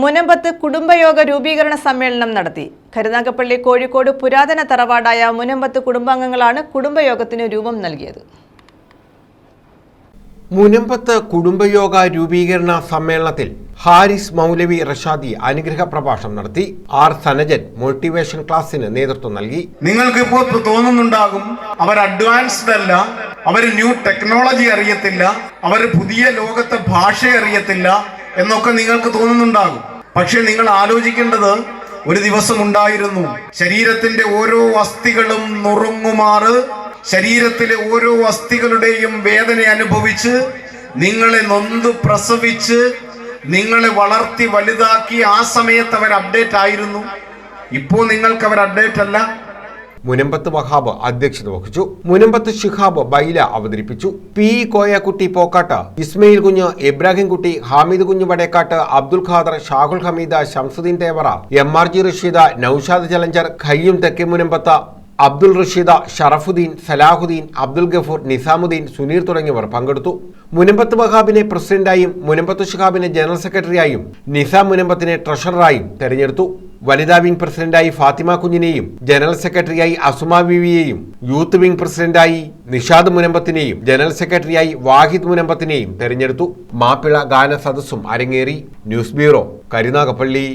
മുനമ്പത്ത് കുടുംബയോഗ രൂപീകരണ സമ്മേളനം നടത്തി. കരുനാഗപ്പള്ളി കോഴിക്കോട് പുരാതന തറവാടായ മുനമ്പത്ത് കുടുംബാംഗങ്ങളാണ് കുടുംബയോഗത്തിന് രൂപം നൽകിയത്. മുനമ്പത്ത് കുടുംബയോഗ രൂപീകരണ സമ്മേളനത്തിൽ ഹാരിസ് മൗലവി റഷാദി അനുഗ്രഹ പ്രഭാഷണം നടത്തി. ആർ സനജൻ മോട്ടിവേഷൻ ക്ലാസ്സിന് നേതൃത്വം നൽകി. നിങ്ങൾക്ക് ഇപ്പോൾ തോന്നുന്നുണ്ടാകും അവർ അഡ്വാൻസ്ഡ് അല്ല അവർ ന്യൂ ടെക്നോളജി അറിയത്തില്ല അവർ പുതിയ ലോകത്തെ ഭാഷ അറിയത്തില്ല എന്നൊക്കെ നിങ്ങൾക്ക് തോന്നുന്നുണ്ടാകും. പക്ഷെ നിങ്ങൾ ആലോചിക്കേണ്ടത് ഒരു ദിവസം ഉണ്ടായിരുന്നു. ശരീരത്തിന്റെ ഓരോ അസ്ഥികളും നുറുങ്ങുമാറ് ശരീരത്തിലെ ഓരോ അസ്ഥികളുടെയും വേദന അനുഭവിച്ച് നിങ്ങളെ നൊന്ത് പ്രസവിച്ച് നിങ്ങളെ വളർത്തി വലുതാക്കി ആ സമയത്ത് അവർ അപ്ഡേറ്റ് ആയിരുന്നു. ഇപ്പോൾ നിങ്ങൾക്ക് അവർ അപ്ഡേറ്റ് അല്ല. മുനമ്പത്ത് വഹാബ് അധ്യക്ഷത വഹിച്ചു. മുനമ്പത്ത് ഷിഹാബ് ബൈല അവതരിപ്പിച്ചു. പി. കോയക്കുട്ടി പോക്കാട്ട് ഇസ്മയിൽ കുഞ്ഞ് Ibrahim Kutty Hamid Kunju Vadakkat Abdul Khader Shahul Hameeda Shamsuddin Thevara M. R. G. Rasheeda Naushad challenger Qayyum Thekke Munambath Abdul Rasheeda Sharafuddin Salahuddin Abdul Gafoor Nizamuddin Suneer തുടങ്ങിയവർ പങ്കെടുത്തു. മുനമ്പത്ത് വഹാബിനെ പ്രസിഡന്റായും മുനമ്പത്ത് ഷിഹാബിനെ ജനറൽ സെക്രട്ടറിയായും നിസാം മുനമ്പത്തിനെ ട്രഷററായും തെരഞ്ഞെടുത്തു. വനിതാ വിംഗ് പ്രസിഡന്റായി ഫാത്തിമ കുഞ്ഞിനെയും ജനറൽ സെക്രട്ടറിയായി അസുമ ബിവിയെയും യൂത്ത് വിംഗ് പ്രസിഡന്റായി നിഷാദ് മുനമ്പത്തിനെയും ജനറൽ സെക്രട്ടറിയായി വാഹിദ് മുനമ്പത്തിനെയും തെരഞ്ഞെടുത്തു. മാപ്പിള ഗാന സദസ്സും അരങ്ങേറി. News bureau Karunagappally.